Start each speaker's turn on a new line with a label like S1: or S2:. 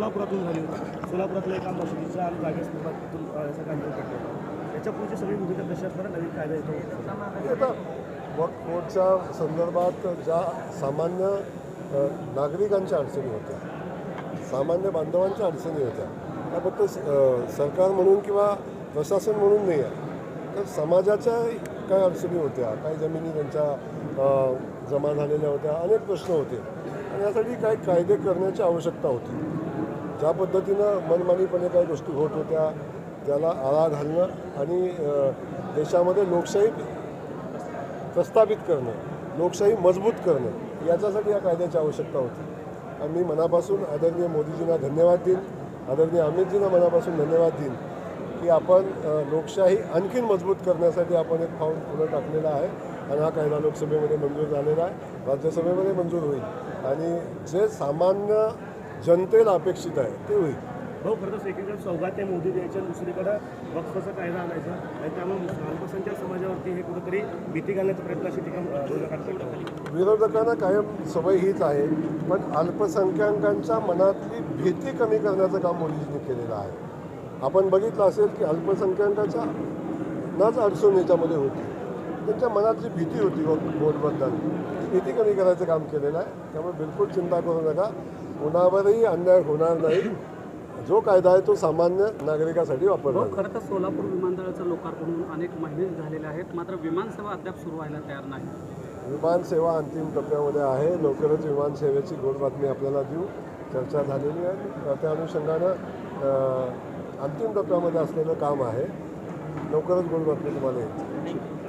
S1: सोलापुरातून झाली होती. सोलापुरातलं एका मशिदीच्या आणि जागेसंदर्भातून अ, याचा पुढची सगळी भूमिका कशी असणार नवीन कायदा येतो?
S2: आता संदर्भात ज्या सामान्य नागरिकांच्या अडचणी होत्या सामान्य बांधवांच्या अडचणी होत्या त्या फक्त स- सरकार म्हणून किंवा प्रशासन म्हणून नाही आहे. तर समाजाच्या काही अडचणी होत्या काही जमिनी त्यांच्या जमा झालेल्या होत्या अनेक प्रश्न होते. आणि यासाठी काही कायदे करण्याची आवश्यकता होती. ज्या पद्धतीनं मनमानीपणे काही गोष्टी होत होत्या त्याला आळा घालणं आणि देशामध्ये लोकशाही प्रस्थापित करणं लोकशाही मजबूत करणं याच्यासाठी या कायद्याची आवश्यकता होती. आणि मी मनापासून आदरणीय मोदीजींना धन्यवाद देईन. आदरणीय अमितजींना मनापासून धन्यवाद देईन की आपण लोकशाही आणखीन मजबूत करण्यासाठी आपण एक पाऊल पुढं टाकलेला आहे आणि हा कायदा लोकसभेमध्ये मंजूर झालेला आहे. राज्यसभेमध्ये मंजूर होईल. आणि जे सामान्य जनतेला अपेक्षित आहे. ते होईल.
S1: भाऊ खरं तर एकीकडे सौगात मोदी द्यायचं आणि दुसरीकडं वक्फचा कायदा आणायचा आणि त्यामुळे अल्पसंख्याक समाजावरती हे कुठेतरी भीती घालण्याचा प्रयत्न अशी टीका
S2: विरोधकांनी कायम सवय हीच आहे पण अल्पसंख्याकांच्या मनातली भीती कमी करण्याचं काम मोदीजींनी केलेलं आहे. आपण बघितलं असेल की अल्पसंख्याकाच्या नाच अडचण याच्यामध्ये होती. त्यांच्या मनातली भीती होती बोर्डबद्दल ती भीती कमी करायचं काम केलेलं आहे. त्यामुळे बिलकुल चिंता करू नका. कोणावरही अन्याय होणार नाही. जो कायदा आहे तो सामान्य नागरिकासाठी वापरला
S3: भाऊ
S2: जाईल.
S3: खरं तर सोलापूर विमानतळाचं लोकार्पण होऊन अनेक महिने झालेले आहेत. मात्र विमानसेवा अद्याप सुरू व्हायला तयार नाही.
S2: विमानसेवा अंतिम टप्प्यामध्ये आहे. लवकरच विमानसेवेची गोड बातमी आपल्याला देऊ. चर्चा झालेली आहे. त्या अनुषंगानं अ, अंतिम टप्प्यामध्ये असलेलं काम आहे. लवकरच गोड बातमी तुम्हाला येईल.